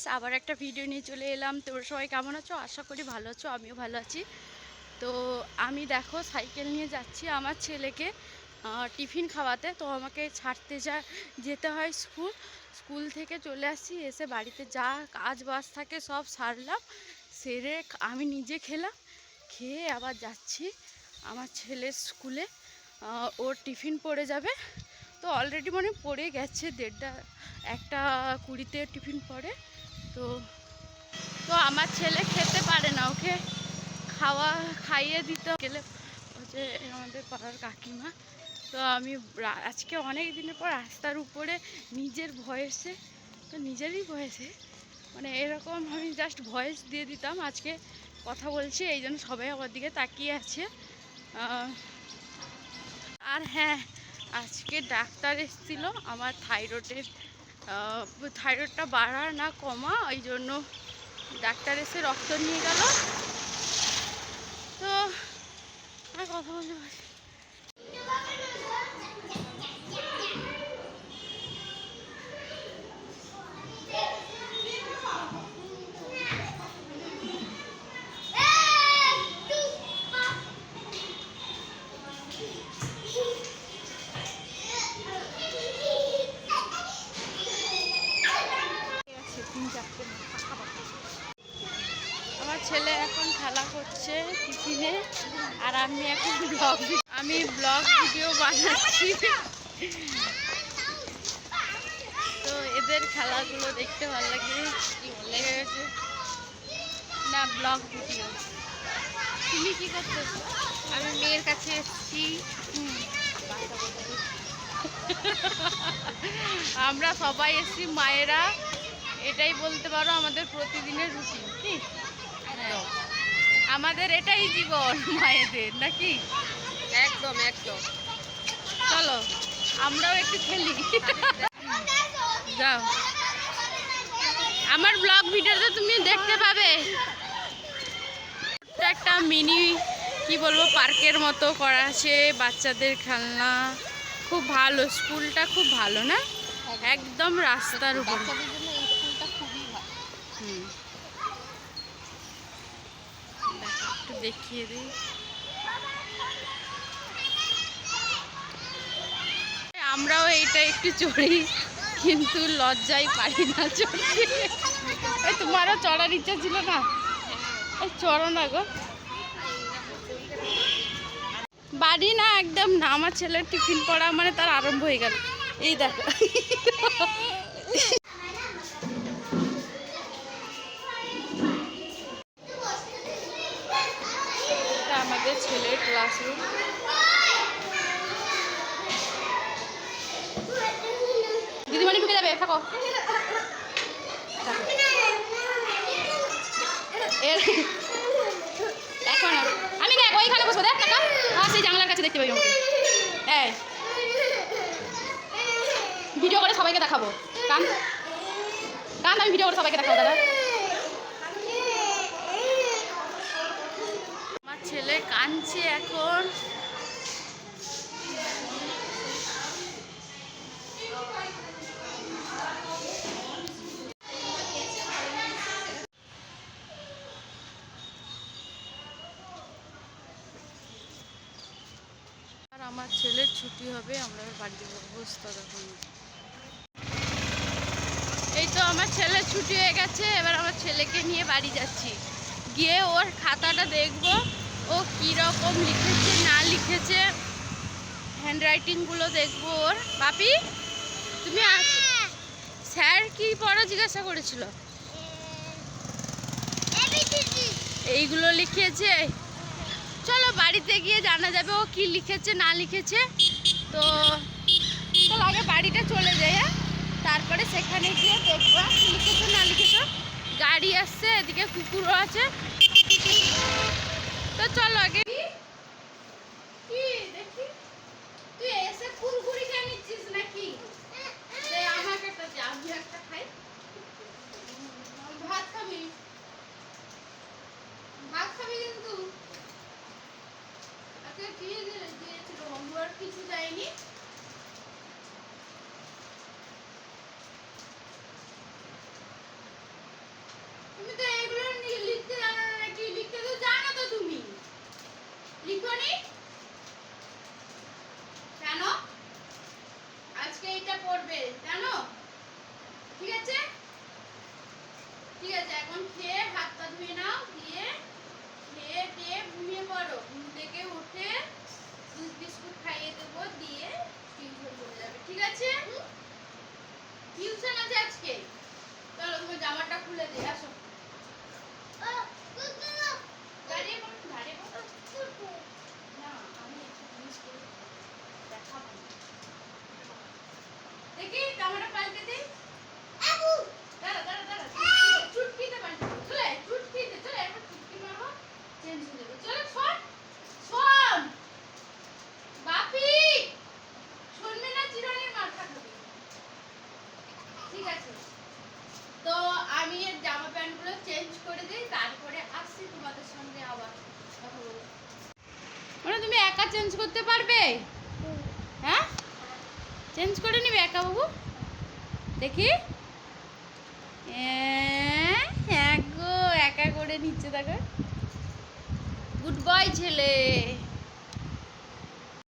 Friends আবার একটা video নিয়ে চলে এলাম। তোমরা সবাই কেমন আছো? আশা করি ভালো আছো, আমিও ভালো আছি। তো আমি দেখো, সাইকেল নিয়ে যাচ্ছি আমার ছেলেকে টিফিন খাওয়াতে। তো আমাকে ছাড়তে যা, যেতে হয় স্কুল। স্কুল থেকে চলে আসছি, এসে বাড়িতে যা কাজ বাজ থাকে সব সারলাম। সেরে আমি নিজে খেলাম। খেয়ে আবার যাচ্ছি আমার ছেলের স্কুলে। ওর টিফিন পড়ে যাবে। তো অলরেডি মানে পড়ে গেছে, দেড়টা, একটা কুড়িতে টিফিন পড়ে। তো তো আমার ছেলে খেতে পারে না, ওকে খাওয়া, খাইয়ে দিতে গেলে হচ্ছে আমাদের পাড়ার কাকিমা, তো আমি আজকে অনেক দিনের পর রাস্তার উপরে নিজের ভয়েসে, তো নিজেরই ভয়েসে মানে এরকম আমি জাস্ট ভয়েস দিয়ে দিতাম, আজকে কথা বলছি, এই জন্য সবাই আমার দিকে তাকিয়ে আছে। আর হ্যাঁ আজকে ডাক্তার এসেছিল, আমার থাইরয়েডের থাইরয়েডটা বাড়া না কমা ওই জন্য ডাক্তার এসে রক্ত নিয়ে গেল। তো কথা বলতে পারছি টিফিনে আর আমি এখন ব্লগ আমি ব্লগ ভিডিও বানাচ্ছি। তো এদের খেলাগুলো দেখতে ভালো লাগে। লেগে গেছে না ব্লগ ভিডিও তুমি কি করতেছো? আমি মেয়ের কাছে এসেছি। আমরা সবাই এসছি মায়েরা। এটাই বলতে পারো আমাদের প্রতিদিনের রুটিন কি? হ্যাঁ। আমাদের এটাই জীবন মায়েদের নাকি? একদম একদম। চলো আমরাও একটু খেলি। যাও। আমার ব্লগ ভিডিওতে তুমি দেখতে পাবে। একটা মিনি কি বলব পার্কের মতো করা আছে বাচ্চাদের খেলনা। খুব ভালো স্কুলটা খুব ভালো না? একদম। রাস্তার উপর বাচ্চাদের জন্য এই স্কুলটা খুবই ভালো হুম দেখো, একটু দেখিয়ে দিই। আমরাও এইটা একটু চড়ি কিন্তু লজ্জাই পারি না চড়তে। তোমারও চড়ার ইচ্ছা ছিল না? চড়ো না গো। বাড়ি না একদম না আমার ছেলের টিফিন পড়া মানে তার আরম্ভ হয়ে গেল। এই দেখো। ঢুকে যাবে থাকো এখন আর- আমি দেখ ওইখানে বসবো দেখ টাকা হ্যাঁ সেই জানলার কাছে দেখতে পাই ভিডিও করে সবাইকে দেখাবো কান কান আমি ভিডিও করে সবাইকে দেখাবো দাদা আমার ছেলে কাঁদছে এখন। আমার ছেলের ছুটি হবে আমরা এবার বাড়ি যাব অবস্থা দেখুন এই তো আমার ছেলের ছুটি হয়ে গেছে এবার আমার ছেলেকে নিয়ে বাড়ি যাচ্ছি গিয়ে ওর খাতাটা দেখব ও কীরকম লিখেছে না লিখেছে হ্যান্ডরাইটিংগুলো দেখব ওর বাপি তুমি স্যার কি পড়া জিজ্ঞাসা করেছিল এইগুলো লিখেছে চলো বাড়িতে গিয়ে জানা যাবে ও কি লিখেছে, না লিখেছে। তো চলো আগে বাড়িটা চলে যাই হ্যাঁ? তারপরে সেখানে গিয়ে দেখব লিখেছো, না লিখেছো। গাড়ি আসছে, এদিকে কুকুরও আছে। তো চলো আগে কি দেখি তুই এসে কুরকুরি খেয়ে নিচ্ছিস নাকি দে আমাকে একটা দে, আমি একটা খাই ভাত খাবি ভাত খাবি কিন্তু আজকে দিয়ে দিলে দিয়েছিল বন্ধু আর কিছু দেয়নি। আজকে এটা পড়বে, জানো? ঠিক আছে? ঠিক আছে, এখন খেয়ে হাত পা ধুয়ে নাও, দিয়ে খেয়ে দিয়ে ঘুমিয়ে পড়ো। ঘুম থেকে উঠে দুধ বিস্কুট খাইয়ে দেবো দিয়ে টিউশন চলে যাবে ঠিক আছে টিউশন আছে আজকে চলো তোমার জামাটা খুলে দিই আসো দাঁড়িয়ে পড়ো দাঁড়িয়ে পড়ো না আমি একটু জিনিস করে দেখাবো দেখি পাল্টে দিই। দাঁড়া দাঁড়া দাঁড়া। চুটকিতে- পাল্টে চলে চুটকিতে চলে একবার চুটকি মারবো। চেঞ্জ হয়ে যাবে। চলে শোন শোন। বাপি শুনবি না চিরনির মার খাবি। ঠিক আছে। তো আমি এর জামা প্যান্টগুলো চেঞ্জ করে দিই তারপরে আসছি তোমাদের সঙ্গে আবার কথা বলব মানে তুমি একা চেঞ্জ করতে পারবে? হ্যাঁ? চেঞ্জ করে নিবে একা বাবু? দেখি। হ্যাঁ গো একা করে নিচ্ছে দেখো। গুড বয় ছেলে।